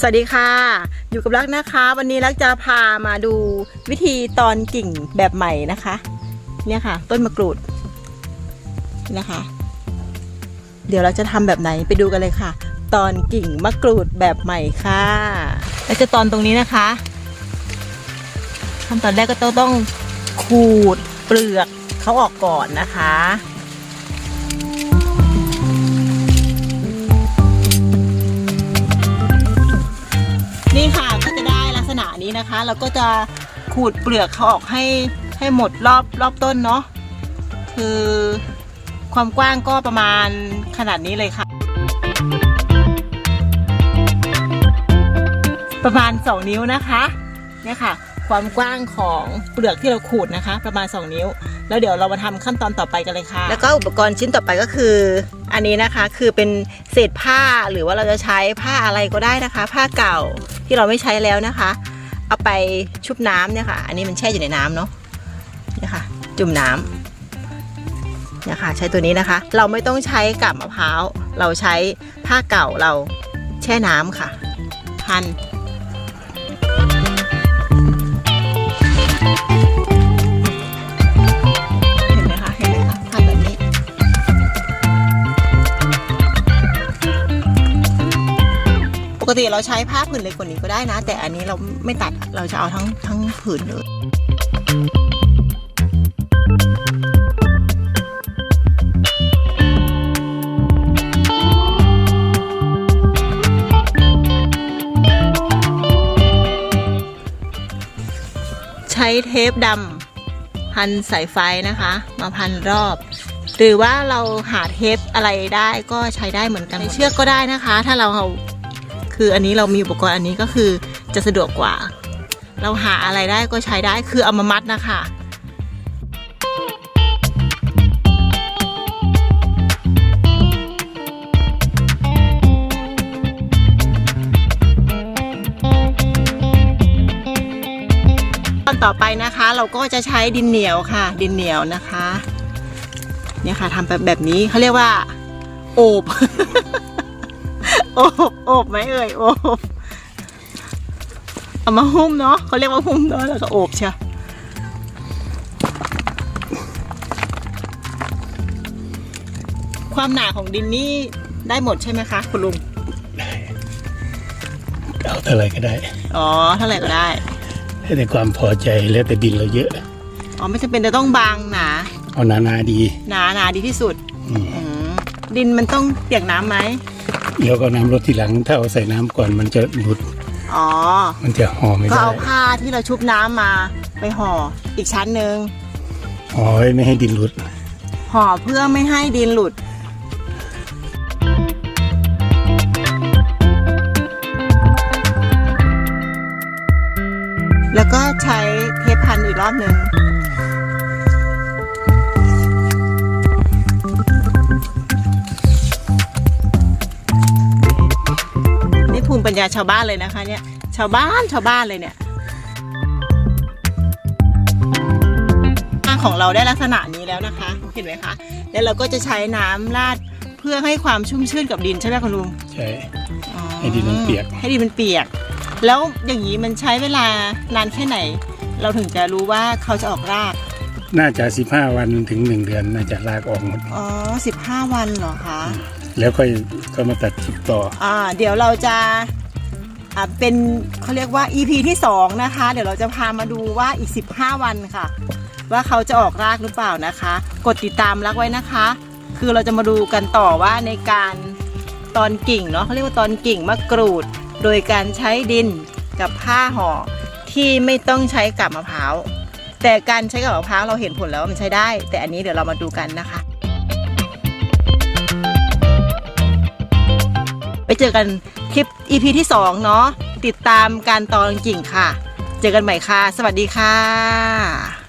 สวัสดีค่ะ อยู่กับรักนะคะ วันนี้รักจะพามาดูวิธีตอนกิ่งแบบใหม่นะคะ เนี่ยค่ะ ต้นมะกรูดนะคะ เดี๋ยวเราจะทำแบบไหนไปดูกันเลยค่ะ ตอนกิ่งมะกรูดแบบใหม่ค่ะเราจะตอนตรงนี้นะคะขั้นตอนแรกก็ต้องต้องขูดเปลือกเขาออกก่อนนะคะ นะคะ เราก็จะขูดเปลือกเขาออกให้ให้หมดรอบรอบต้นเนาะคือความกว้างก็ประมาณขนาดนี้เลยค่ะ ประมาณ 2 นิ้วนะคะเนี่ยค่ะ ความกว้างของเปลือกที่เราขูดนะคะ ประมาณ 2 นิ้ว แล้วเดี๋ยวเรามาทำขั้นตอนต่อไปกันเลยค่ะ แล้วก็อุปกรณ์ชิ้นต่อไปก็คือ อันนี้นะคะคือเป็นเศษผ้าหรือว่าเราจะใช้ผ้าอะไรก็ได้นะคะ ผ้าเก่าที่เราไม่ใช้แล้วนะคะ เอาไปชุบน้ำเนี่ยค่ะ อันนี้มันแช่อยู่ในน้ำเนาะเนี่ยค่ะ จุ่มน้ำเนี่ยค่ะ ใช้ตัวนี้นะคะ เราไม่ต้องใช้กับมะพร้าว เราใช้ผ้าเก่าเราแช่น้ำค่ะ พัน ติเราใช้ผ้าผืนเล็กกว่านี้ก็ได้นะ แต่อันนี้เราไม่ตัดเราจะเอาทั้งทั้งผืนเลยใช้เทปดำพันสายไฟนะคะ มาพันรอบ หรือว่าเราหาเทปอะไรได้ก็ใช้ได้เหมือนกันเชือกก็ได้นะคะ ถ้าเราเอา คืออันนี้เรามีอุปกรณ์อันนี้ก็คือจะสะดวกกว่า เราหาอะไรได้ก็ใช้ได้คือเอามามัดนะคะตอนต่อไปนะคะเราก็จะใช้ดินเหนียวค่ะ ดินเหนียวนะคะ เนี่ยค่ะทำแบบแบบนี้เขาเรียกว่า โอบ โอบโอบไหมเอ่ยโอบเอามาหุ้มเนาะเขาเรียกว่าหุ้มเนาะแล้วก็โอบเชียวความหนาของดินนี่ได้หมดใช่ไหมคะคุณลุงเอาเท่าไหร่ก็ได้ อ๋อเท่าไหร่ก็ได้ให้แต่ความพอใจแล้วแต่ดินเราเยอะ อ๋อไม่จำเป็นจะต้องบางหนา เอานานาๆดี หนาหนาดีที่สุดอืม อืมดินมันต้องเปียกน้ำไหม เดี๋ยวก็น้ำลดทีหลัง ถ้าเอาใส่น้ำก่อนมันจะหลุด อ๋อ มันจะห่อไม่ก็ได้เอาผ้าที่เราชุบน้ำมาไปห่ออีกชั้นหนึ่งห่อไว้ไม่ให้ดินหลุด ห่อเพื่อไม่ให้ดินหลุด แล้วก็ใช้เทปพันอีกรอบหนึ่ง ปัญญาชาวบ้านเลยนะคะเนี่ยชาวบ้านชาวบ้านเลยเนี่ยผ้าของเราได้ลักษณะนี้แล้วนะคะเห็นไหมคะ แล้วเราก็จะใช้น้ำราดเพื่อให้ความชุ่มชื่นกับดินใช่ไหมคุณลุงใช่อ๋อให้ดินมันเปียก ให้ดินมันเปียก แล้วอย่างนี้มันใช้เวลานานแค่ไหน เราถึงจะรู้ว่าเขาจะออกราก น่าจะ 15 วันถึง 1 เดือนน่าจะลากออกหมดอ๋อสิบห้าวันเหรอคะแล้วค่อยก็มาตัดจิบต่ออ่าเดี๋ยวเราจะอ่า เป็นเขาเรียกว่า EP ที่สองนะคะ เดี๋ยวเราจะพามาดูว่าอีก 15 วันค่ะ ว่าเขาจะออกรากหรือเปล่านะคะ กดติดตามรักไว้นะคะ คือเราจะมาดูกันต่อว่าในการตอนกิ่งเนาะเขาเรียกว่าตอนกิ่งมะกรูด โดยการใช้ดินกับผ้าห่อที่ไม่ต้องใช้กับมะพร้าวแต่การใช้กับมะพร้าวเราเห็นผลแล้วว่ามันใช้ได้ แต่อันนี้เดี๋ยวเรามาดูกันนะคะ ไปเจอกันคลิป EP ที่ 2 เนาะติดตามการตอนกิ่งค่ะ เจอกันใหม่ค่ะ สวัสดีค่ะ